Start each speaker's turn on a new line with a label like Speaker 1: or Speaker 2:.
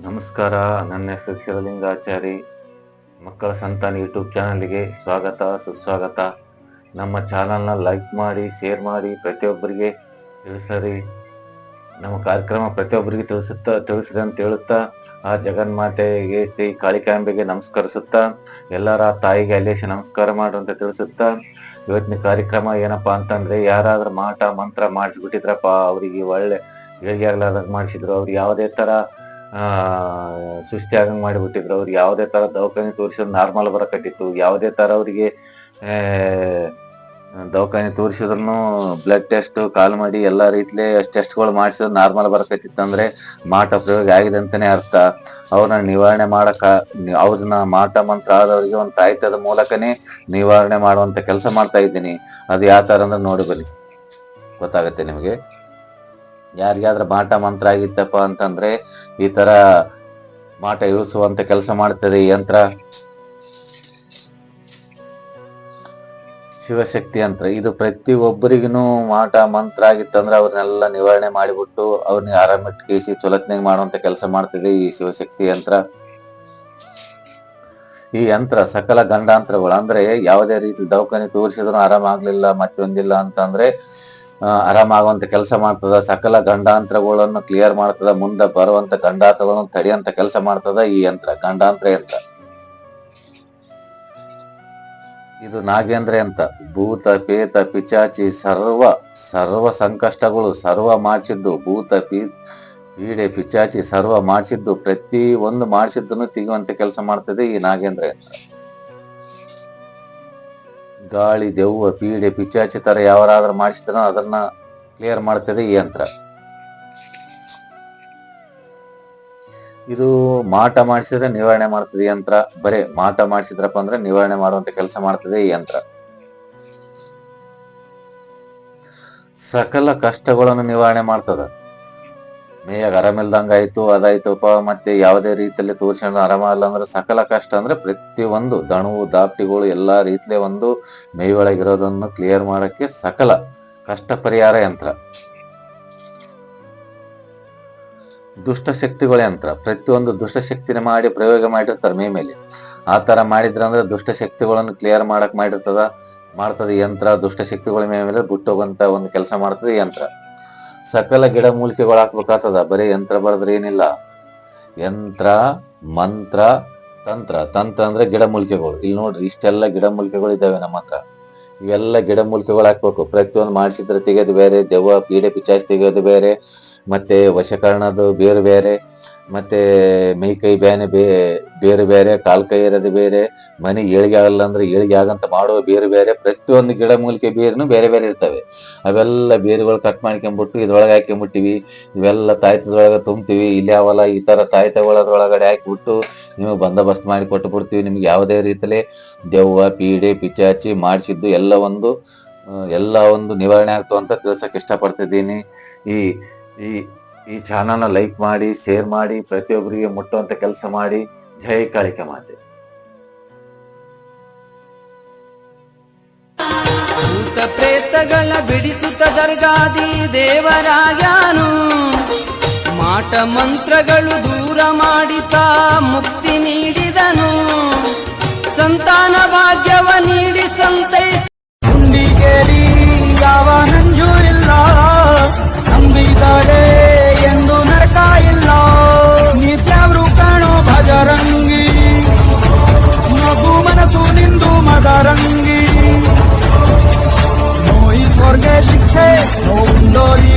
Speaker 1: ನಮಸ್ಕಾರ, ನನ್ನ ಹೆಸರು ಶಿವಲಿಂಗಾಚಾರಿ. ಮಕ್ಕಳ ಸಂತಾನ ಯೂಟ್ಯೂಬ್ ಚಾನಲ್ಗೆ ಸ್ವಾಗತ, ಸುಸ್ವಾಗತ. ನಮ್ಮ ಚಾನಲ್ನ ಲೈಕ್ ಮಾಡಿ, ಶೇರ್ ಮಾಡಿ, ಪ್ರತಿಯೊಬ್ಬರಿಗೆ ತಿಳಿಸರಿ. ನಮ್ಮ ಕಾರ್ಯಕ್ರಮ ಪ್ರತಿಯೊಬ್ಬರಿಗೆ ತಿಳಿಸುತ್ತ ಅಂತ ಹೇಳುತ್ತಾ, ಆ ಜಗನ್ಮಾತೆಗೆ ಶ್ರೀ ಕಾಳಿಕಾಂಬೆಗೆ ನಮಸ್ಕರಿಸುತ್ತಾ, ಎಲ್ಲರ ತಾಯಿಗೆ ಅಲ್ಲೇಶ ನಮಸ್ಕಾರ ಮಾಡು ಅಂತ ತಿಳಿಸುತ್ತಾ, ಇವತ್ತಿನ ಕಾರ್ಯಕ್ರಮ ಏನಪ್ಪಾ ಅಂತಂದ್ರೆ, ಯಾರಾದ್ರೂ ಮಾಟ, ಮಂತ್ರ ಮಾಡಿಸ್ಬಿಟ್ಟಿದ್ರಪ್ಪ, ಅವರಿಗೆ ಒಳ್ಳೆ ಏಳಿಗೆ ಆಗ್ಲಾರ್ದಾಗ ಮಾಡಿಸಿದ್ರು, ಅವ್ರು ಯಾವುದೇ ತರ ಆಗಂಗ್ ಮಾಡಿಬಿಟ್ಟಿದ್ರು. ಅವ್ರಿಗೆ ಯಾವುದೇ ತರ ದವಾಖಾನೆ ತೋರಿಸಿದ್ರು ನಾರ್ಮಲ್ ಬರಕತ್ತಿತ್ತು. ಯಾವುದೇ ತರ ಅವರಿಗೆ ದವಾಖಾನೆ ತೋರಿಸಿದ್ರು ಬ್ಲಡ್ ಟೆಸ್ಟ್ ಕಾಲ್ ಮಾಡಿ ಎಲ್ಲಾ ರೀತಿಲಿ ಟೆಸ್ಟ್ಗಳು ಮಾಡಿಸಿದ್ರು ನಾರ್ಮಲ್ ಬರಕತ್ತಿತ್ತು ಅಂದ್ರೆ ಮಾಟ ಪ್ರಯೋಗ ಆಗಿದೆ ಅಂತಾನೆ ಅರ್ಥ. ಅವ್ರನ್ನ ನಿವಾರಣೆ ಮಾಡಕ, ಅವ್ರನ್ನ ಮಾಟ ಮಂತ್ರ ಆದವರಿಗೆ ಒಂದು ತಾಯ್ತದ ಮೂಲಕನೇ ನಿವಾರಣೆ ಮಾಡುವಂತ ಕೆಲಸ ಮಾಡ್ತಾ ಇದ್ದೀನಿ. ಅದು ಯಾವ ತರ ಅಂದ್ರೆ ನೋಡಿ ಬನ್ನಿ. ಗೊತ್ತಾಗತ್ತೆ ನಿಮಗೆ? ಯಾರಿಗಾದ್ರ ಮಾಟ ಮಂತ್ರ ಆಗಿತ್ತಪ್ಪ ಅಂತಂದ್ರೆ ಈ ತರ ಮಾಟ ಇಳಿಸುವಂತ ಕೆಲಸ ಮಾಡ್ತದೆ ಈ ಯಂತ್ರ. ಶಿವಶಕ್ತಿ ಯಂತ್ರ. ಇದು ಪ್ರತಿ ಒಬ್ಬರಿಗೂ ಮಾಟ ಮಂತ್ರ ಆಗಿತ್ತಂದ್ರೆ ಅವ್ರನ್ನೆಲ್ಲ ನಿವಾರಣೆ ಮಾಡಿಬಿಟ್ಟು ಅವ್ರನ್ನ ಆರಾಮಿಟ್ಕೇಸಿ ಚೊಲತ್ನಾಗ ಮಾಡುವಂತ ಕೆಲಸ ಮಾಡ್ತದೆ ಈ ಶಿವಶಕ್ತಿ ಯಂತ್ರ. ಈ ಯಂತ್ರ ಸಕಲ ಗಂಡಾಂತರಗಳು. ಅಂದ್ರೆ ಯಾವುದೇ ರೀತಿ ದವಾಖಾನೆ ತೋರಿಸಿದ್ರು ಆರಾಮಾಗ್ಲಿಲ್ಲ, ಮತ್ತೊಂದಿಲ್ಲ ಅಂತಂದ್ರೆ ಆರಾಮಾಗುವಂತ ಕೆಲಸ ಮಾಡ್ತದ, ಸಕಲ ಗಂಡಾಂತರಗಳನ್ನು ಕ್ಲಿಯರ್ ಮಾಡ್ತದ, ಮುಂದೆ ಬರುವಂತ ಗಂಡಾಂತರಗಳನ್ನು ತಡೆಯಂತ ಕೆಲಸ ಮಾಡ್ತದ ಈ ಯಂತ್ರ, ಗಂಡಾಂತರ ಯಂತ್ರ. ಇದು ನಾಗೇಂದ್ರ ಅಂತ ಭೂತ, ಪೇತ, ಪಿಚಾಚಿ, ಸರ್ವ ಸರ್ವ ಸಂಕಷ್ಟಗಳು ಸರ್ವ ಮಾಡಿಸಿದ್ದು, ಭೂತ, ಪೀ, ಪೀಡೆ, ಪಿಚಾಚಿ ಸರ್ವ ಮಾಡಿಸಿದ್ದು, ಪ್ರತಿ ಒಂದು ಮಾಡಿಸಿದ್ದನ್ನು ತೆಗೆಯುವಂತ ಕೆಲಸ ಮಾಡ್ತದೆ ಈ ನಾಗೇಂದ್ರ ಯಂತ್ರ. ಗಾಳಿ, ದೆವ್ವ, ಪೀಡೆ ಪಿಚಾಚಿ ತರ ಯಾವರಾದ್ರೂ ಮಾಡಿಸಿದ್ರ ಅದನ್ನ ಕ್ಲಿಯರ್ ಮಾಡ್ತದೆ ಈ ಯಂತ್ರ. ಇದು ಮಾಟ ಮಾಡಿಸಿದ್ರೆ ನಿವಾರಣೆ ಮಾಡ್ತದೆ ಯಂತ್ರ. ಬರೇ ಮಾಟ ಮಾಡಿಸಿದ್ರಪ್ಪ ಅಂದ್ರೆ ನಿವಾರಣೆ ಮಾಡುವಂತ ಕೆಲಸ ಮಾಡ್ತದೆ ಈ ಯಂತ್ರ. ಸಕಲ ಕಷ್ಟಗಳನ್ನು ನಿವಾರಣೆ ಮಾಡ್ತದ. ಮೇಯಾಗ ಆರಾಮಿಲ್ದಂಗ ಆಯ್ತು ಅದಾಯ್ತಪ್ಪ ಮತ್ತೆ ಯಾವುದೇ ರೀತಿಯಲ್ಲಿ ತೋರಿಸ್ಕೊಂಡು ಆರಾಮಲ್ಲ ಅಂದ್ರೆ ಸಕಲ ಕಷ್ಟ ಅಂದ್ರೆ ಪ್ರತಿಯೊಂದು ದಣವು ದಾಪ್ಟಿಗಳು ಎಲ್ಲಾ ರೀತಿಯ ಒಂದು ಮೇಯ್ ಒಳಗಿರೋದನ್ನು ಕ್ಲಿಯರ್ ಮಾಡಕ್ಕೆ ಸಕಲ ಕಷ್ಟ ಪರಿಹಾರ ಯಂತ್ರ. ದುಷ್ಟ ಶಕ್ತಿಗಳ ಯಂತ್ರ. ಪ್ರತಿಯೊಂದು ದುಷ್ಟಶಕ್ತಿನ ಮಾಡಿ ಪ್ರಯೋಗ ಮಾಡಿರ್ತಾರೆ ಮೇ ಮೇಲೆ. ಆ ತರ ಮಾಡಿದ್ರ ಅಂದ್ರೆ ದುಷ್ಟಶಕ್ತಿಗಳನ್ನು ಕ್ಲಿಯರ್ ಮಾಡಕ್ ಮಾಡಿರ್ತದ, ಮಾಡ್ತದೆ ಯಂತ್ರ ದುಷ್ಟಶಕ್ತಿಗಳ ಮೇ ಮೇಲೆ ಬಿಟ್ಟೋಗಂತ ಒಂದು ಕೆಲಸ ಮಾಡ್ತದೆ ಯಂತ್ರ. ಸಕಲ ಗಿಡ ಮೂಲಿಕೆಗಳು ಹಾಕ್ಬೇಕಾಗ್ತದ? ಬರೀ ಯಂತ್ರ ಬರೆದ್ರೆ ಏನಿಲ್ಲ. ಯಂತ್ರ, ಮಂತ್ರ, ತಂತ್ರ. ತಂತ್ರ ಅಂದ್ರೆ ಗಿಡ ಮೂಲಿಕೆಗಳು. ಇಲ್ಲಿ ನೋಡ್ರಿ, ಇಷ್ಟೆಲ್ಲ ಗಿಡ ಮೂಲಿಕೆಗಳು ಇದ್ದಾವೆ ನಮ್ಮ ಹತ್ರ. ಇವೆಲ್ಲ ಗಿಡ ಮೂಲಿಕೆಗಳು ಹಾಕ್ಬೇಕು. ಪ್ರತಿಯೊಂದು ಮಾಡಿಸಿದ್ರೆ ತೆಗೆಯೋದು ಬೇರೆ, ದೆವ್ವ, ಪೀಡೆ ಪಿಚಾಸ್ ತೆಗೆಯೋದು ಬೇರೆ. ಮತ್ತೆ ವಶಕರಣದು ಬೇರೆ ಬೇರೆ. ಮತ್ತೆ ಮೈ ಕೈ ಬೇನೆ ಬೇ, ಬೇರೆ ಬೇರೆ, ಕಾಲ್ ಕೈ ಇರೋದು ಬೇರೆ, ಮನೆ ಏಳಿಗೆ ಆಗಲ್ಲ ಅಂದ್ರೆ ಏಳಿಗೆ ಆಗಂತ ಮಾಡುವ ಬೇರೆ ಬೇರೆ, ಪ್ರತಿಯೊಂದು ಗಿಡ ಮೂಲಿಕೆ ಬೇರೆನು ಬೇರೆ ಬೇರೆ ಇರ್ತವೆ. ಅವೆಲ್ಲ ಬೇರುಗಳು ಕಟ್ ಮಾಡ್ಕೊಂಬಿಟ್ಟು ಇದ್ರೊಳಗೆ ಹಾಕೊಂಡ್ಬಿಟ್ಟಿವಿ ಇವೆಲ್ಲ ತಾಯ್ತದೊಳಗೆ ತುಂಬ್ತೀವಿ. ಇಲ್ಲಿ ಯಾವಲ್ಲ ಈ ತರ ತಾಯ್ತಗಳೊಳಗಡೆ ಹಾಕಿಬಿಟ್ಟು ನಿಮಗೆ ಬಂದೋಬಸ್ತ್ ಮಾಡಿ ಕೊಟ್ಟು ಬಿಡ್ತೀವಿ ನಿಮ್ಗೆ ಯಾವುದೇ ರೀತಿಲಿ ದೆವ್ವ, ಪೀಡೆ ಪಿಚಾಚಿ ಮಾಡಿಸಿದ್ದು ಎಲ್ಲ ಒಂದು ಎಲ್ಲ ಒಂದು ನಿವಾರಣೆ ಆಗ್ತು ಅಂತ ತಿಳ್ಸಕ್ ಇಷ್ಟಪಡ್ತಿದ್ದೀನಿ. ಈ ಈ ಈ ಚಾನಲ್ನ ಲೈಕ್ ಮಾಡಿ, ಶೇರ್ ಮಾಡಿ, ಪ್ರತಿಯೊಬ್ಬರಿಗೆ ಮುಟ್ಟುವಂತ ಕೆಲಸ ಮಾಡಿ ಜಯ ಕಾಳಿಕೆ ಮಾತೆ.
Speaker 2: ಪ್ರೇತಗಳ ಬಿಡಿಸುತ್ತ ದರ್ಗಾದಿ ದೇವರಾಗ್ಯಾನು. ಮಾಟ ಮಂತ್ರಗಳು ದೂರ ಮಾಡಿತ ಮುಕ್ತಿ ನೀಡಿದನು. ಸಂತಾನ ಭಾಗ್ಯವ ನೀಡಿ ಸಂತೈಸಿ
Speaker 3: স্বর্গে শিখছে সুন্দরী